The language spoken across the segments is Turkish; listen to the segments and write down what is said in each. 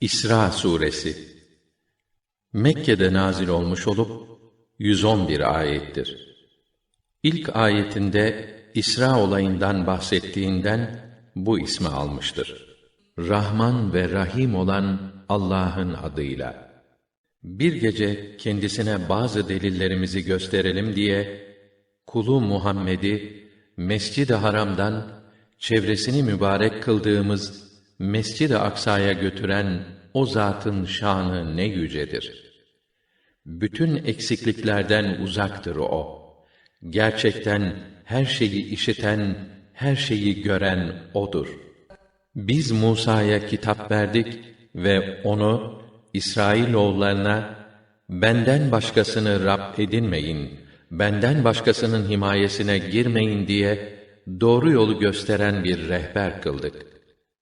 İsra suresi Mekke'de nazil olmuş olup 111 ayettir. İlk ayetinde İsra olayından bahsettiğinden bu ismi almıştır. Rahman ve Rahim olan Allah'ın adıyla. Bir gece kendisine bazı delillerimizi gösterelim diye kulu Muhammed'i Mescid-i Haram'dan çevresini mübarek kıldığımız Mescid-i Aksa'ya götüren o zatın şanı ne yücedir. Bütün eksikliklerden uzaktır o. Gerçekten her şeyi işiten, her şeyi gören odur. Biz Musa'ya kitap verdik ve onu İsrailoğullarına benden başkasını Rab edinmeyin, benden başkasının himayesine girmeyin diye doğru yolu gösteren bir rehber kıldık.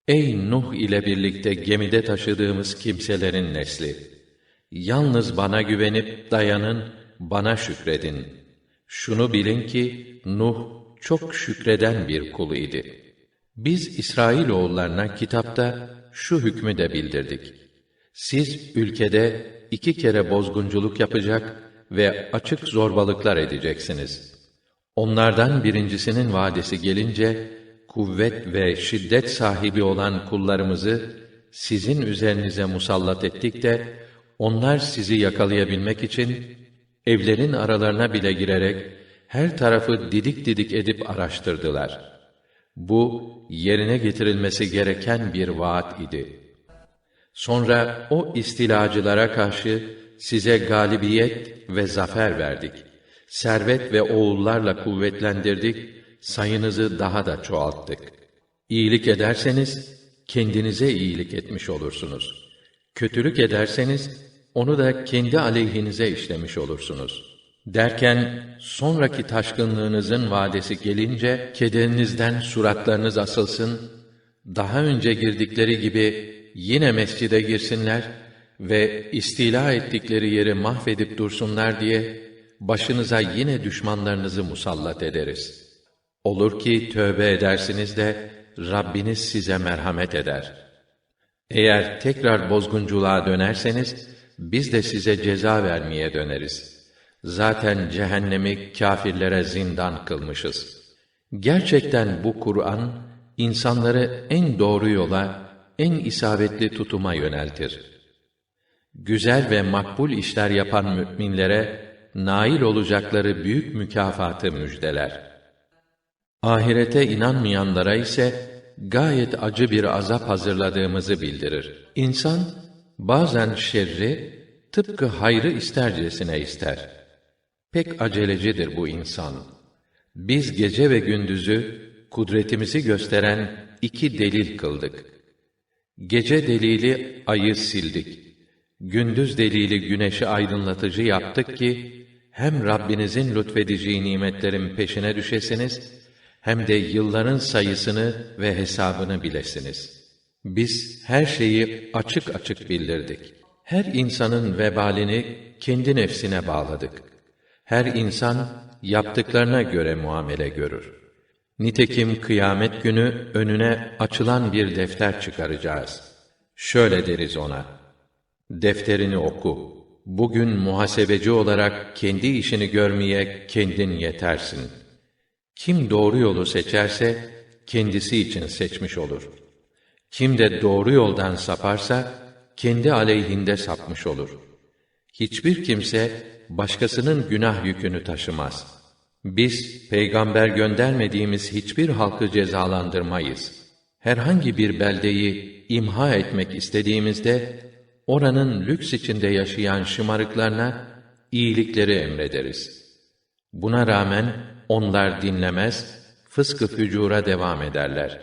Ey Nuh ile birlikte gemide taşıdığımız kimselerin nesli! Yalnız bana güvenip dayanın, bana şükredin. Şunu bilin ki Nuh çok şükreden bir kul idi. Biz İsrail oğullarına kitapta şu hükmü de bildirdik. Siz ülkede iki kere bozgunculuk yapacak ve açık zorbalıklar edeceksiniz. Onlardan birincisinin vadesi gelince kuvvet ve şiddet sahibi olan kullarımızı sizin üzerinize musallat ettik de onlar sizi yakalayabilmek için evlerin aralarına bile girerek her tarafı didik didik edip araştırdılar. Bu yerine getirilmesi gereken bir vaat idi. Sonra o istilacılara karşı size galibiyet ve zafer verdik. Servet ve oğullarla kuvvetlendirdik sayınızı daha da çoğalttık. İyilik ederseniz kendinize iyilik etmiş olursunuz. Kötülük ederseniz onu da kendi aleyhinize işlemiş olursunuz. Derken sonraki taşkınlığınızın vadesi gelince kederinizden suratlarınız asılsın, daha önce girdikleri gibi yine mescide girsinler ve istila ettikleri yeri mahvedip dursunlar diye başınıza yine düşmanlarınızı musallat ederiz.'' Olur ki tövbe edersiniz de Rabbiniz size merhamet eder. Eğer tekrar bozgunculuğa dönerseniz biz de size ceza vermeye döneriz. Zaten cehennemi kâfirlere zindan kılmışız. Gerçekten bu Kur'an insanları en doğru yola, en isabetli tutuma yöneltir. Güzel ve makbul işler yapan müminlere nail olacakları büyük mükafatı müjdeler. Ahirete inanmayanlara ise gayet acı bir azap hazırladığımızı bildirir. İnsan bazen şerri tıpkı hayrı istercesine ister. Pek acelecidir bu insan. Biz gece ve gündüzü kudretimizi gösteren iki delil kıldık. Gece delili ayı sildik. Gündüz delili güneşi aydınlatıcı yaptık ki hem Rabbinizin lütfedeceği nimetlerin peşine düşesiniz hem de yılların sayısını ve hesabını bilesiniz. Biz her şeyi açık açık bildirdik. Her insanın vebalini kendi nefsine bağladık. Her insan yaptıklarına göre muamele görür. Nitekim kıyamet günü önüne açılan bir defter çıkaracağız. Şöyle deriz ona: Defterini oku. Bugün muhasebeci olarak kendi işini görmeye kendin yetersin.'' Kim doğru yolu seçerse kendisi için seçmiş olur. Kim de doğru yoldan saparsa kendi aleyhinde sapmış olur. Hiçbir kimse başkasının günah yükünü taşımaz. Biz peygamber göndermediğimiz hiçbir halkı cezalandırmayız. Herhangi bir beldeyi imha etmek istediğimizde oranın lüks içinde yaşayan şımarıklarına iyilikleri emrederiz. Buna rağmen onlar dinlemez, fıskı fücura devam ederler.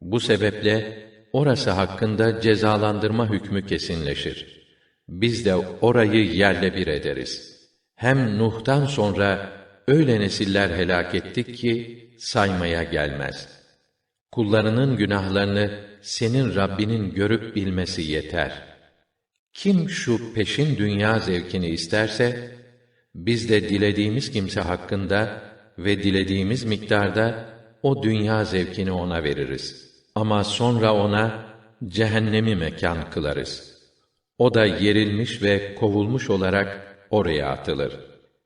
Bu sebeple orası hakkında cezalandırma hükmü kesinleşir. Biz de orayı yerle bir ederiz. Hem Nuh'tan sonra öyle nesiller helak ettik ki saymaya gelmez. Kullarının günahlarını senin Rabbinin görüp bilmesi yeter. Kim şu peşin dünya zevkini isterse, biz de dilediğimiz kimse hakkında ve dilediğimiz miktarda o dünya zevkini ona veririz. Ama sonra ona cehennemi mekan kılarız. O da yerilmiş ve kovulmuş olarak oraya atılır.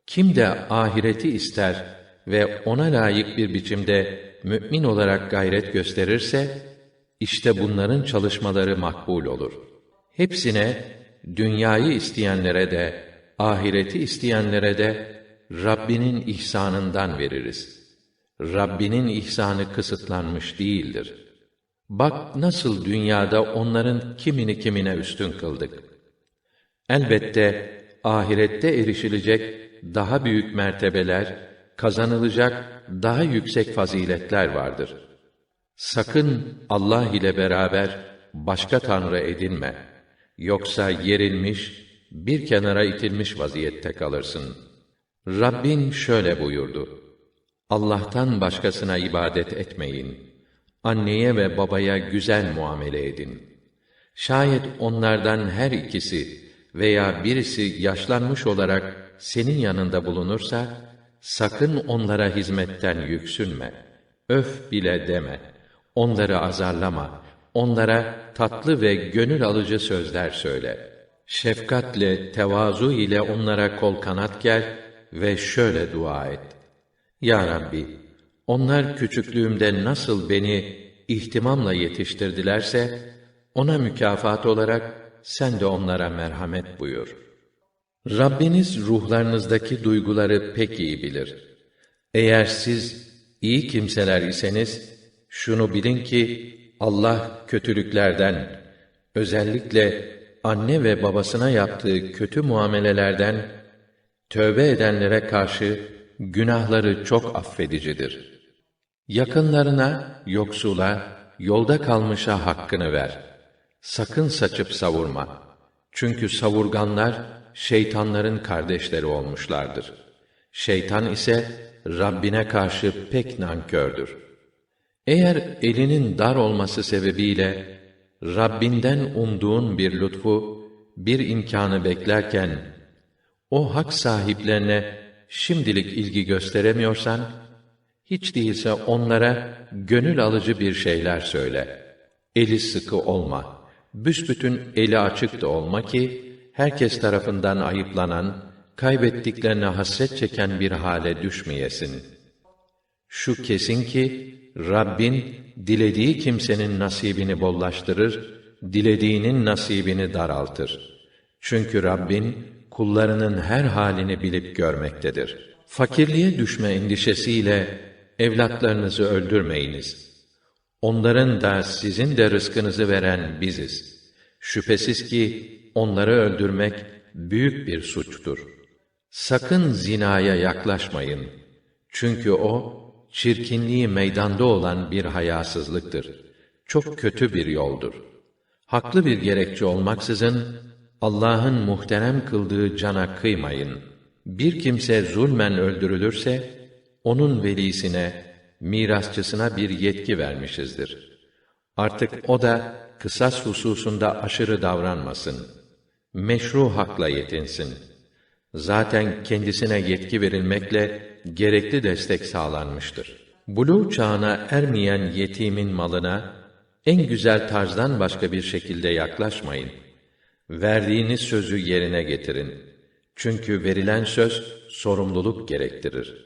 Kim de ahireti ister ve ona layık bir biçimde mümin olarak gayret gösterirse, işte bunların çalışmaları makbul olur. Hepsine, dünyayı isteyenlere de, ahireti isteyenlere de, Rabbinin ihsanından veririz. Rabbinin ihsanı kısıtlanmış değildir. Bak nasıl dünyada onların kimini kimine üstün kıldık. Elbette ahirette erişilecek daha büyük mertebeler, kazanılacak daha yüksek faziletler vardır. Sakın Allah ile beraber başka tanrı edinme. Yoksa yerilmiş, bir kenara itilmiş vaziyette kalırsın. Rabbin şöyle buyurdu. Allah'tan başkasına ibadet etmeyin. Anneye ve babaya güzel muamele edin. Şayet onlardan her ikisi veya birisi yaşlanmış olarak senin yanında bulunursa, sakın onlara hizmetten yüksünme. Öf bile deme. Onları azarlama. Onlara tatlı ve gönül alıcı sözler söyle. Şefkatle, tevazu ile onlara kol kanat gel ve şöyle dua et. Ya Rabbi, onlar küçüklüğümde nasıl beni ihtimamla yetiştirdilerse, ona mükafat olarak sen de onlara merhamet buyur. Rabbiniz ruhlarınızdaki duyguları pek iyi bilir. Eğer siz iyi kimseler iseniz, şunu bilin ki Allah kötülüklerden, özellikle anne ve babasına yaptığı kötü muamelelerden tövbe edenlere karşı günahları çok affedicidir. Yakınlarına, yoksula, yolda kalmışa hakkını ver. Sakın saçıp savurma. Çünkü savurganlar şeytanların kardeşleri olmuşlardır. Şeytan ise Rabbine karşı pek nankördür. Eğer elinin dar olması sebebiyle Rabbinden umduğun bir lütfu, bir imkanı beklerken o hak sahiplerine şimdilik ilgi gösteremiyorsan hiç değilse onlara gönül alıcı bir şeyler söyle. Eli sıkı olma. Büsbütün eli açık da olma ki herkes tarafından ayıplanan, kaybettiklerine hasret çeken bir hale düşmeyesin. Şu kesin ki Rabbin dilediği kimsenin nasibini bollaştırır, dilediğinin nasibini daraltır. Çünkü Rabbin kullarının her halini bilip görmektedir. Fakirliğe düşme endişesiyle evlatlarınızı öldürmeyiniz. Onların da sizin de rızkınızı veren biziz. Şüphesiz ki onları öldürmek büyük bir suçtur. Sakın zinaya yaklaşmayın. Çünkü o çirkinliği meydanda olan bir hayasızlıktır. Çok kötü bir yoldur. Haklı bir gerekçe olmaksızın Allah'ın muhterem kıldığı cana kıymayın. Bir kimse zulmen öldürülürse onun velisine, mirasçısına bir yetki vermişizdir. Artık o da kısas hususunda aşırı davranmasın. Meşru hakla yetinsin. Zaten kendisine yetki verilmekle gerekli destek sağlanmıştır. Buluğ çağına ermeyen yetimin malına en güzel tarzdan başka bir şekilde yaklaşmayın. Verdiğiniz sözü yerine getirin. Çünkü verilen söz sorumluluk gerektirir.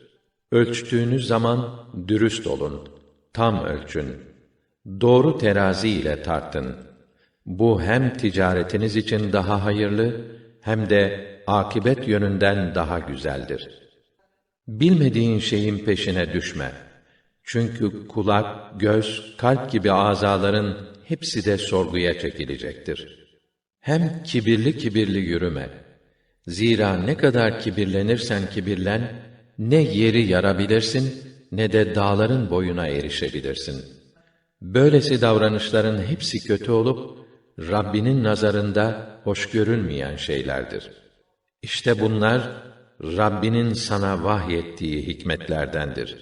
Ölçtüğünüz zaman dürüst olun. Tam ölçün. Doğru terazi ile tartın. Bu hem ticaretiniz için daha hayırlı hem de akibet yönünden daha güzeldir. Bilmediğin şeyin peşine düşme. Çünkü kulak, göz, kalp gibi azaların hepsi de sorguya çekilecektir. Hem kibirli kibirli yürüme. Zira ne kadar kibirlenirsen kibirlen, ne yeri yarabilirsin, ne de dağların boyuna erişebilirsin. Böylesi davranışların hepsi kötü olup, Rabbinin nazarında hoş görülmeyen şeylerdir. İşte bunlar, Rabbinin sana vahyettiği hikmetlerdendir.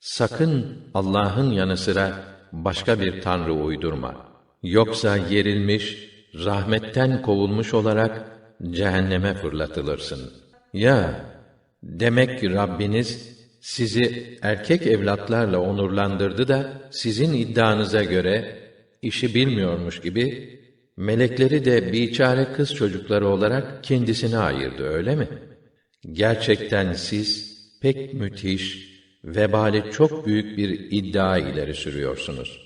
Sakın Allah'ın yanı sıra başka bir tanrı uydurma. Yoksa yerilmiş, rahmetten kovulmuş olarak cehenneme fırlatılırsın. Ya demek Rabbiniz sizi erkek evlatlarla onurlandırdı da sizin iddianıza göre işi bilmiyormuş gibi melekleri de biçare kız çocukları olarak kendisine ayırdı öyle mi? Gerçekten siz pek müthiş, vebali çok büyük bir iddia ileri sürüyorsunuz.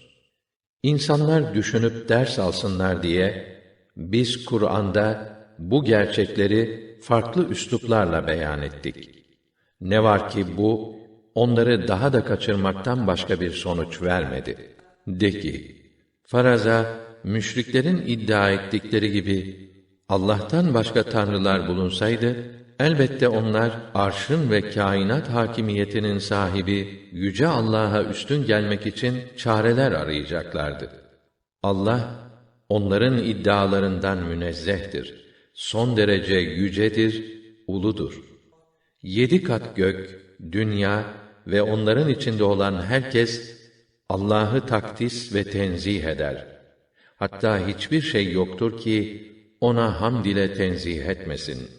İnsanlar düşünüp ders alsınlar diye biz Kur'an'da bu gerçekleri farklı üsluplarla beyan ettik. Ne var ki bu onları daha da kaçırmaktan başka bir sonuç vermedi. De ki, faraza müşriklerin iddia ettikleri gibi Allah'tan başka tanrılar bulunsaydı elbette onlar arşın ve kainat hakimiyetinin sahibi yüce Allah'a üstün gelmek için çareler arayacaklardı. Allah onların iddialarından münezzehtir. Son derece yücedir, uludur. Yedi kat gök, dünya ve onların içinde olan herkes Allah'ı takdis ve tenzih eder. Hatta hiçbir şey yoktur ki ona hamd ile tenzih etmesin.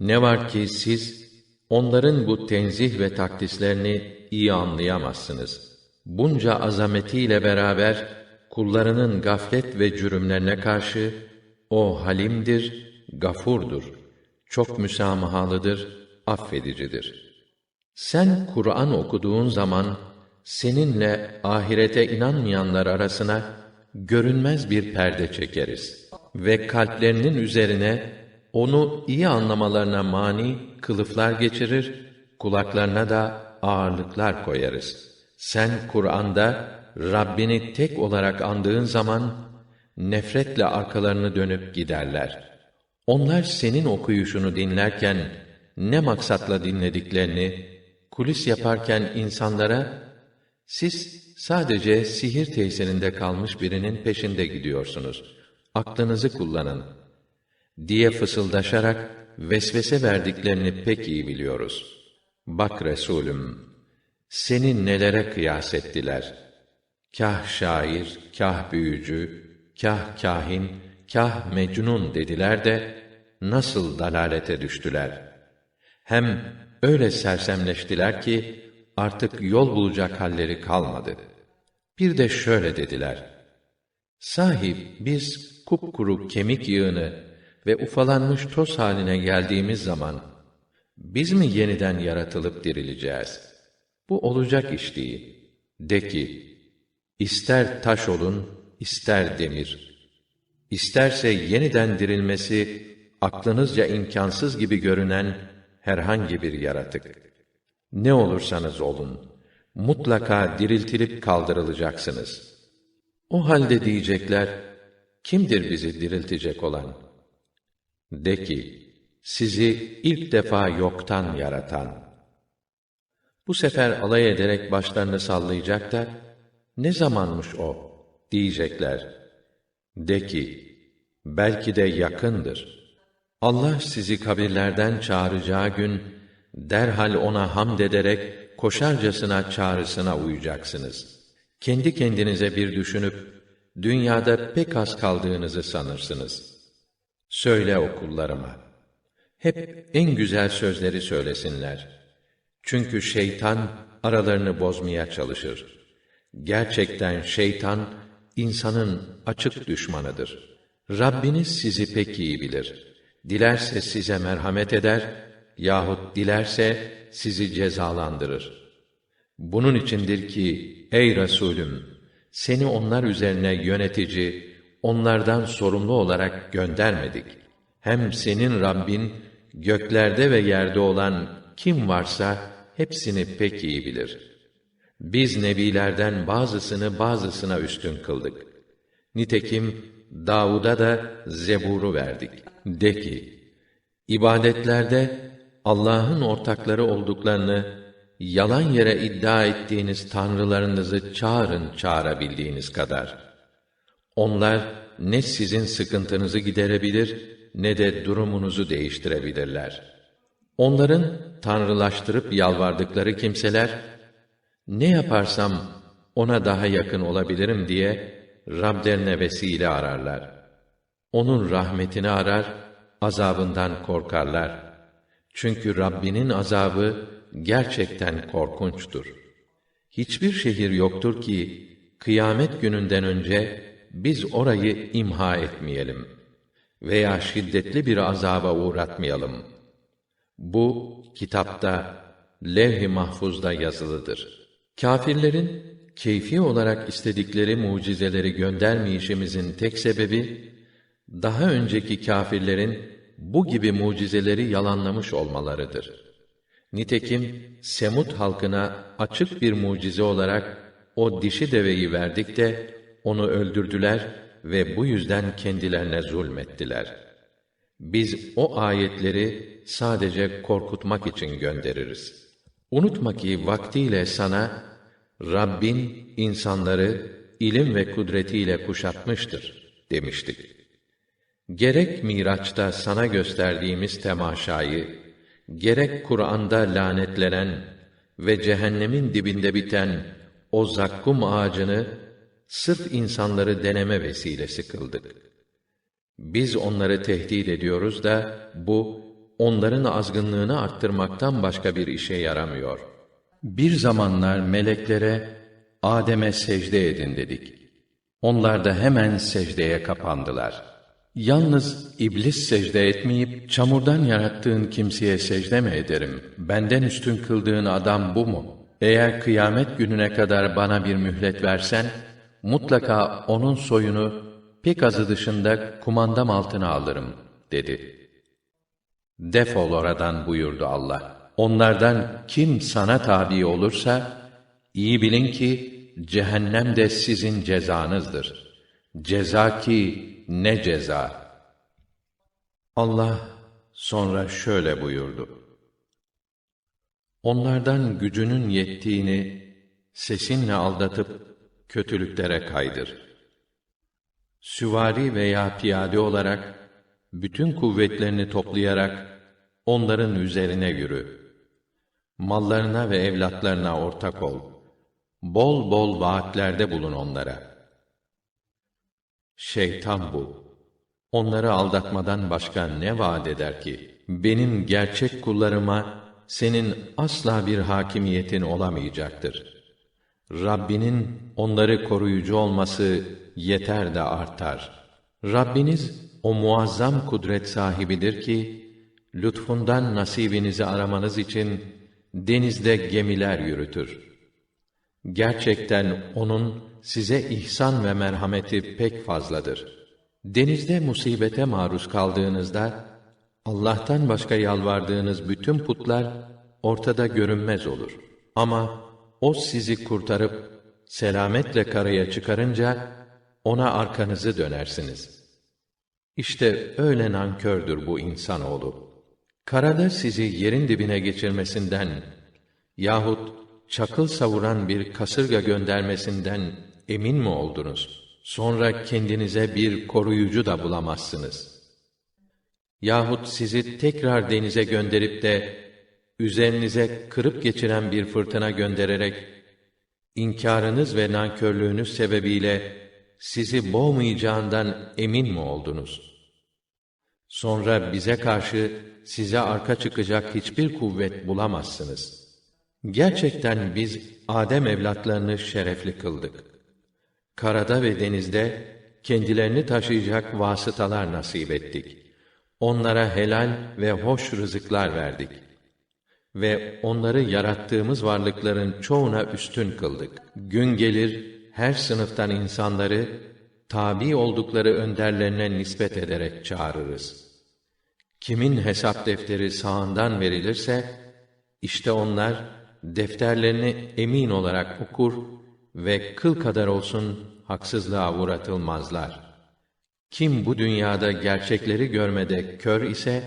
Ne var ki siz onların bu tenzih ve takdislerini iyi anlayamazsınız. Bunca azametiyle beraber kullarının gaflet ve cürümlerine karşı o halimdir, gafurdur. Çok müsamahalıdır, affedicidir. Sen Kur'an okuduğun zaman seninle ahirete inanmayanlar arasına görünmez bir perde çekeriz ve kalplerinin üzerine onu iyi anlamalarına mani kılıflar geçirir, kulaklarına da ağırlıklar koyarız. Sen Kur'an'da Rabbini tek olarak andığın zaman nefretle arkalarını dönüp giderler. Onlar senin okuyuşunu dinlerken ne maksatla dinlediklerini kulis yaparken insanlara siz sadece sihir tesirinde kalmış birinin peşinde gidiyorsunuz. Aklınızı kullanın diye fısıldaşarak vesvese verdiklerini pek iyi biliyoruz. Bak Resulüm, seni nelere kıyas ettiler? Kah şair, kah büyücü, kah kahin, kah mecnun dediler de, nasıl dalalete düştüler? Hem öyle sersemleştiler ki, artık yol bulacak halleri kalmadı. Bir de şöyle dediler, Sahip, biz kupkuru kemik yığını ve ufalanmış toz haline geldiğimiz zaman, biz mi yeniden yaratılıp dirileceğiz? Bu olacak iş değil. De ki, ister taş olun, ister demir. İsterse yeniden dirilmesi, aklınızca imkansız gibi görünen herhangi bir yaratık. Ne olursanız olun, mutlaka diriltilip kaldırılacaksınız. O halde diyecekler, kimdir bizi diriltecek olan? De ki, sizi ilk defa yoktan yaratan. Bu sefer alay ederek başlarını sallayacaklar, ne zamanmış o, diyecekler. De ki, belki de yakındır. Allah sizi kabirlerden çağıracağı gün, derhal ona hamd ederek, koşarcasına çağrısına uyacaksınız. Kendi kendinize bir düşünüp, dünyada pek az kaldığınızı sanırsınız.'' Söyle okullarıma. Hep en güzel sözleri söylesinler. Çünkü şeytan aralarını bozmaya çalışır. Gerçekten şeytan insanın açık düşmanıdır. Rabbiniz sizi pek iyi bilir. Dilerse size merhamet eder yahut dilerse sizi cezalandırır. Bunun içindir ki ey Resulüm seni onlar üzerine yönetici, onlardan sorumlu olarak göndermedik. Hem senin Rabbin göklerde ve yerde olan kim varsa hepsini pek iyi bilir. Biz nebilerden bazısını bazısına üstün kıldık. Nitekim Davud'a da Zebur'u verdik. De ki, ibadetlerde Allah'ın ortakları olduklarını yalan yere iddia ettiğiniz tanrılarınızı çağırın çağırabildiğiniz kadar. Onlar ne sizin sıkıntınızı giderebilir ne de durumunuzu değiştirebilirler. Onların tanrılaştırıp yalvardıkları kimseler ne yaparsam ona daha yakın olabilirim diye Rablerine vesile ararlar. Onun rahmetini arar, azabından korkarlar. Çünkü Rabbinin azabı gerçekten korkunçtur. Hiçbir şehir yoktur ki kıyamet gününden önce biz orayı imha etmeyelim veya şiddetli bir azaba uğratmayalım. Bu kitapta levh-i mahfuzda yazılıdır. Kâfirlerin keyfi olarak istedikleri mucizeleri göndermeyişimizin tek sebebi daha önceki kâfirlerin bu gibi mucizeleri yalanlamış olmalarıdır. Nitekim Semut halkına açık bir mucize olarak o dişi deveyi verdik de onu öldürdüler ve bu yüzden kendilerine zulmettiler. Biz o ayetleri sadece korkutmak için göndeririz. Unutma ki vaktiyle sana Rabbin insanları ilim ve kudretiyle kuşatmıştır demiştik. Gerek Miraç'ta sana gösterdiğimiz temaşayı, gerek Kur'an'da lanetlenen ve cehennemin dibinde biten o zakkum ağacını sırf insanları deneme vesilesi kıldık. Biz onları tehdit ediyoruz da bu onların azgınlığını arttırmaktan başka bir işe yaramıyor. Bir zamanlar meleklere Adem'e secde edin dedik. Onlar da hemen secdeye kapandılar. Yalnız iblis secde etmeyip çamurdan yarattığın kimseye secde mi ederim? Benden üstün kıldığın adam bu mu? Eğer kıyamet gününe kadar bana bir mühlet versen mutlaka onun soyunu pek azı dışında kumandam altına alırım dedi. Defol oradan buyurdu Allah. Onlardan kim sana tabi olursa iyi bilin ki cehennem de sizin cezanızdır. Ceza ki ne ceza. Allah sonra şöyle buyurdu. Onlardan gücünün yettiğini sesinle aldatıp kötülüklere kaydır. Süvari veya piyade olarak bütün kuvvetlerini toplayarak onların üzerine yürü. Mallarına ve evlatlarına ortak ol. Bol bol vaatlerde bulun onlara. Şeytan bu. Onları aldatmadan başka ne vaat eder ki? Benim gerçek kullarıma senin asla bir hakimiyetin olamayacaktır. Rabbinin onları koruyucu olması yeter de artar. Rabbiniz o muazzam kudret sahibidir ki lütfundan nasibinizi aramanız için denizde gemiler yürütür. Gerçekten onun size ihsan ve merhameti pek fazladır. Denizde musibete maruz kaldığınızda Allah'tan başka yalvardığınız bütün putlar ortada görünmez olur. Ama o sizi kurtarıp selametle karaya çıkarınca ona arkanızı dönersiniz. İşte öyle nankördür bu insanoğlu. Karada sizi yerin dibine geçirmesinden yahut çakıl savuran bir kasırga göndermesinden emin mi oldunuz? Sonra kendinize bir koruyucu da bulamazsınız. Yahut sizi tekrar denize gönderip de üzerinize kırıp geçiren bir fırtına göndererek inkarınız ve nankörlüğünüz sebebiyle sizi boğmayacağından emin mi oldunuz? Sonra bize karşı size arka çıkacak hiçbir kuvvet bulamazsınız. Gerçekten biz Adem evlatlarını şerefli kıldık. Karada ve denizde kendilerini taşıyacak vasıtalar nasip ettik. Onlara helal ve hoş rızıklar verdik. Ve onları yarattığımız varlıkların çoğuna üstün kıldık. Gün gelir, her sınıftan insanları, tabi oldukları önderlerine nispet ederek çağırırız. Kimin hesap defteri sağından verilirse, işte onlar, defterlerini emin olarak okur ve kıl kadar olsun haksızlığa uğratılmazlar. Kim bu dünyada gerçekleri görmede kör ise,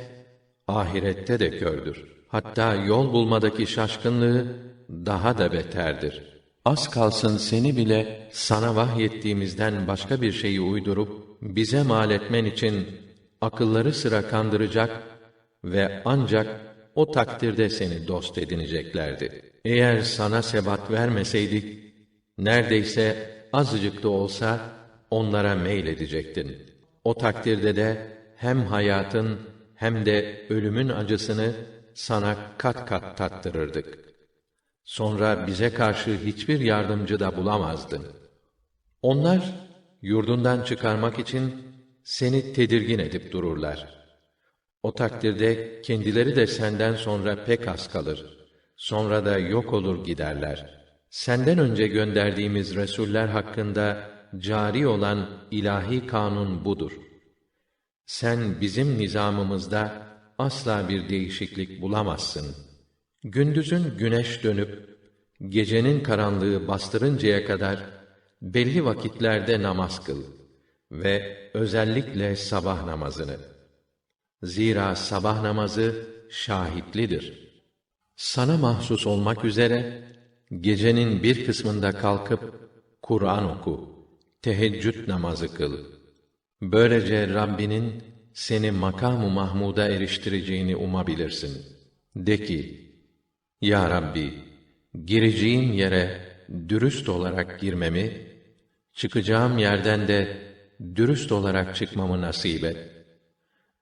ahirette de kördür. Hatta yol bulmadaki şaşkınlığı daha da beterdir. Az kalsın seni bile sana vahyettiğimizden başka bir şeyi uydurup bize mal etmen için akılları sıra kandıracak ve ancak o takdirde seni dost edineceklerdi. Eğer sana sebat vermeseydik, neredeyse azıcık da olsa onlara meyledecektin. O takdirde de hem hayatın hem de ölümün acısını sana kat kat tattırırdık. Sonra bize karşı hiçbir yardımcı da bulamazdın. Onlar yurdundan çıkarmak için seni tedirgin edip dururlar. O takdirde kendileri de senden sonra pek az kalır. Sonra da yok olur giderler. Senden önce gönderdiğimiz resuller hakkında cari olan ilahi kanun budur. Sen bizim nizamımızda asla bir değişiklik bulamazsın. Gündüzün güneş dönüp gecenin karanlığı bastırıncaya kadar belli vakitlerde namaz kıl ve özellikle sabah namazını. Zira sabah namazı şahitlidir. Sana mahsus olmak üzere gecenin bir kısmında kalkıp Kur'an oku, teheccüd namazı kıl. Böylece Rabbinin seni makam-ı Mahmud'a eriştireceğini umabilirsin. De ki, Ya Rabbi, gireceğim yere dürüst olarak girmemi, çıkacağım yerden de dürüst olarak çıkmamı nasip et.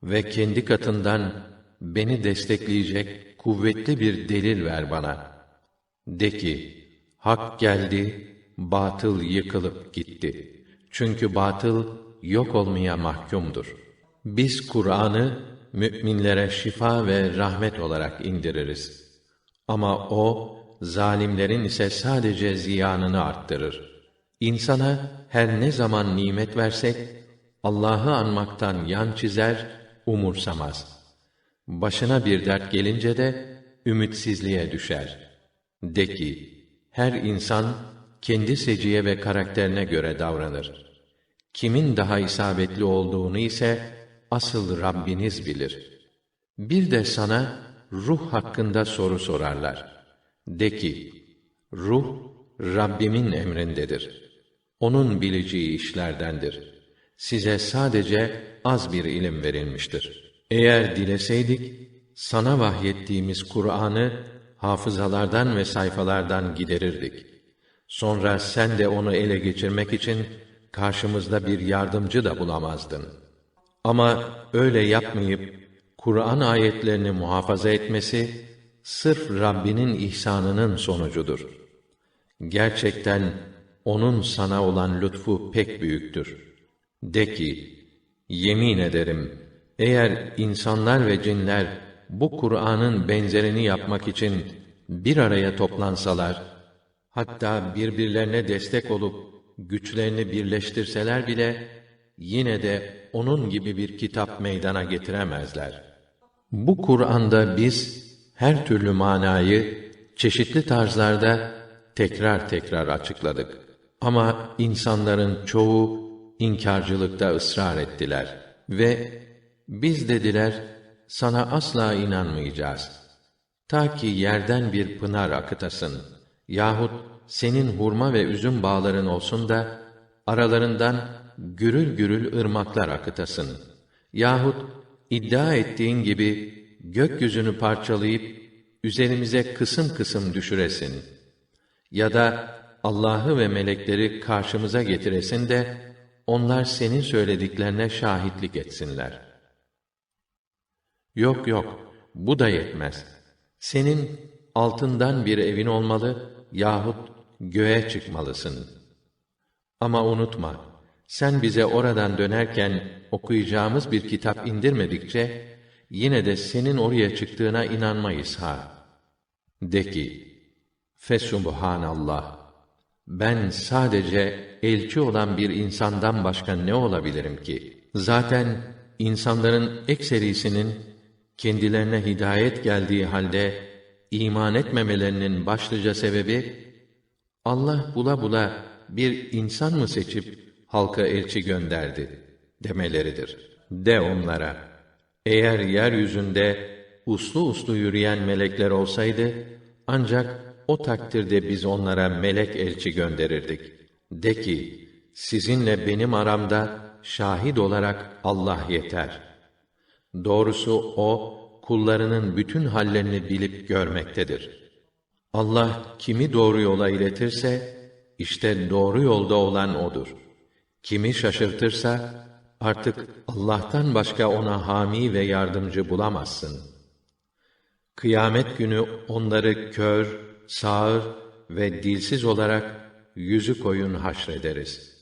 Ve kendi katından beni destekleyecek kuvvetli bir delil ver bana. De ki, hak geldi, batıl yıkılıp gitti. Çünkü batıl yok olmaya mahkumdur. Biz Kur'an'ı müminlere şifa ve rahmet olarak indiririz. Ama o zalimlerin ise sadece ziyanını arttırır. İnsana her ne zaman nimet versek Allah'ı anmaktan yan çizer, umursamaz. Başına bir dert gelince de ümitsizliğe düşer. De ki, her insan kendi seciye ve karakterine göre davranır. Kimin daha isabetli olduğunu ise asıl Rabbiniz bilir. Bir de sana ruh hakkında soru sorarlar. De ki, ruh Rabbimin emrindedir. Onun bileceği işlerdendir. Size sadece az bir ilim verilmiştir. Eğer dileseydik, sana vahyettiğimiz Kur'an'ı hafızalardan ve sayfalardan giderirdik. Sonra sen de onu ele geçirmek için karşımızda bir yardımcı da bulamazdın. Ama öyle yapmayıp Kur'an ayetlerini muhafaza etmesi sırf Rabbinin ihsanının sonucudur. Gerçekten onun sana olan lütfu pek büyüktür. De ki, yemin ederim, eğer insanlar ve cinler bu Kur'an'ın benzerini yapmak için bir araya toplansalar, hatta birbirlerine destek olup güçlerini birleştirseler bile, yine de onun gibi bir kitap meydana getiremezler. Bu Kur'an'da biz her türlü manayı çeşitli tarzlarda tekrar tekrar açıkladık. Ama insanların çoğu inkarcılıkta ısrar ettiler ve biz dediler sana asla inanmayacağız. Ta ki yerden bir pınar akıtasın yahut senin hurma ve üzüm bağların olsun da aralarından gürül gürül ırmaklar akıtasın. Yahut iddia ettiğin gibi gökyüzünü parçalayıp üzerimize kısım kısım düşüresin. Ya da Allah'ı ve melekleri karşımıza getiresin de onlar senin söylediklerine şahitlik etsinler. Yok yok, bu da yetmez. Senin altından bir evin olmalı yahut göğe çıkmalısın. Ama unutma, sen bize oradan dönerken okuyacağımız bir kitap indirmedikçe, yine de senin oraya çıktığına inanmayız ha. De ki, Fesubhanallah, ben sadece elçi olan bir insandan başka ne olabilirim ki? Zaten insanların ekserisinin kendilerine hidayet geldiği halde iman etmemelerinin başlıca sebebi Allah bula bula bir insan mı seçip halka elçi gönderdi demeleridir. De onlara eğer yeryüzünde uslu uslu yürüyen melekler olsaydı ancak o takdirde biz onlara melek elçi gönderirdik. De ki, sizinle benim aramda şahit olarak Allah yeter. Doğrusu o, kullarının bütün hallerini bilip görmektedir. Allah kimi doğru yola iletirse, işte doğru yolda olan odur. Kimi şaşırtırsa, artık Allah'tan başka ona hami ve yardımcı bulamazsın. Kıyamet günü onları kör, sağır ve dilsiz olarak yüzü koyun haşrederiz.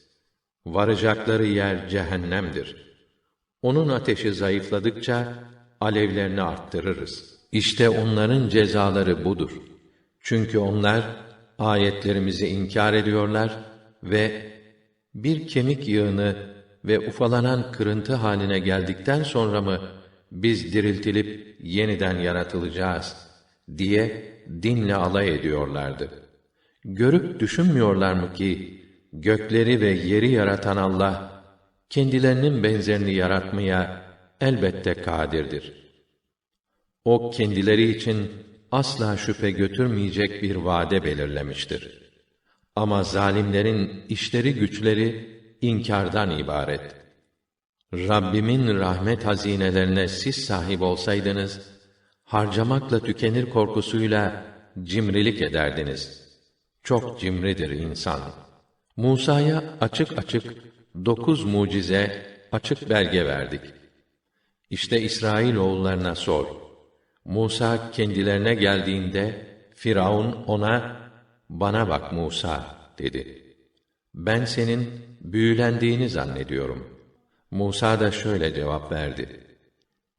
Varacakları yer cehennemdir. Onun ateşi zayıfladıkça alevlerini arttırırız. İşte onların cezaları budur. Çünkü onlar ayetlerimizi inkar ediyorlar ve bir kemik yığını ve ufalanan kırıntı haline geldikten sonra mı biz diriltilip yeniden yaratılacağız diye dinle alay ediyorlardı. Görüp düşünmüyorlar mı ki gökleri ve yeri yaratan Allah kendilerinin benzerini yaratmaya elbette kadirdir. O kendileri için asla şüphe götürmeyecek bir vade belirlemiştir. Ama zalimlerin işleri güçleri inkardan ibaret. Rabbimin rahmet hazinelerine siz sahip olsaydınız, harcamakla tükenir korkusuyla cimrilik ederdiniz. Çok cimridir insan. Musa'ya açık açık dokuz mucize, açık belge verdik. İşte İsrail oğullarına sor. Musa kendilerine geldiğinde Firavun ona bana bak Musa dedi. Ben senin büyülendiğini zannediyorum. Musa da şöyle cevap verdi.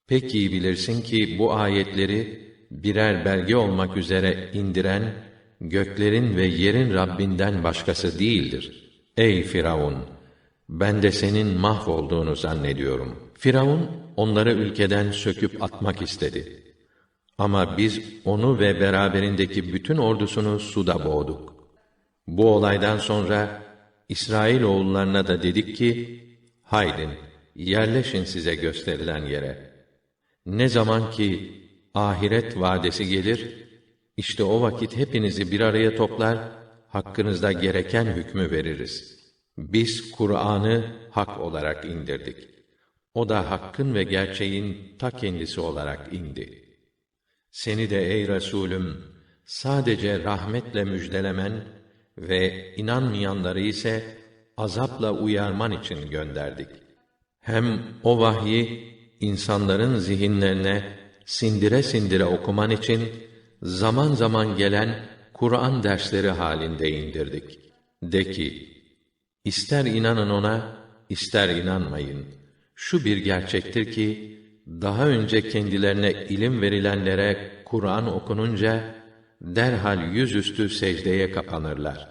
Pek iyi bilirsin ki bu ayetleri birer belge olmak üzere indiren göklerin ve yerin Rabbinden başkası değildir. Ey Firavun! Ben de senin mahvolduğunu zannediyorum. Firavun onları ülkeden söküp atmak istedi. Ama biz onu ve beraberindeki bütün ordusunu suda boğduk. Bu olaydan sonra İsrail oğullarına da dedik ki, haydin, yerleşin size gösterilen yere. Ne zaman ki ahiret vadesi gelir, işte o vakit hepinizi bir araya toplar, hakkınızda gereken hükmü veririz. Biz Kur'an'ı hak olarak indirdik. O da hakkın ve gerçeğin ta kendisi olarak indi.'' Seni de ey Resulüm sadece rahmetle müjdelemen ve inanmayanları ise azapla uyarman için gönderdik. Hem o vahyi insanların zihinlerine sindire sindire okuman için zaman zaman gelen Kur'an dersleri halinde indirdik. De ki, ister inanın ona, ister inanmayın. Şu bir gerçektir ki, daha önce kendilerine ilim verilenlere Kur'an okununca derhal yüzüstü secdeye kapanırlar.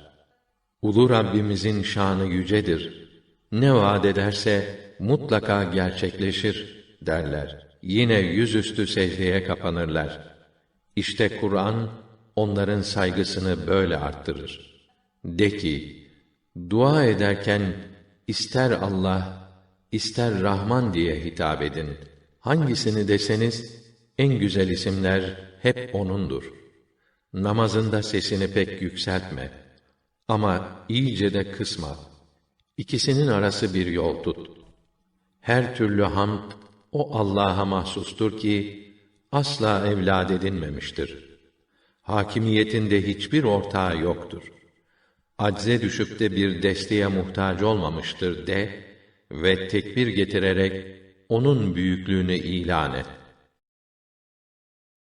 Ulu Rabbimizin şanı yücedir. Ne vaad ederse mutlaka gerçekleşir derler. Yine yüzüstü secdeye kapanırlar. İşte Kur'an onların saygısını böyle arttırır. De ki, dua ederken ister Allah, ister Rahman diye hitap edin.'' Hangisini deseniz, en güzel isimler hep O'nundur. Namazında sesini pek yükseltme. Ama iyice de kısma. İkisinin arası bir yol tut. Her türlü hamd, o Allah'a mahsustur ki, asla evlad edinmemiştir. Hakimiyetinde hiçbir ortağı yoktur. Acze düşüp de bir desteğe muhtaç olmamıştır de ve tekbir getirerek onun büyüklüğünü ilan et.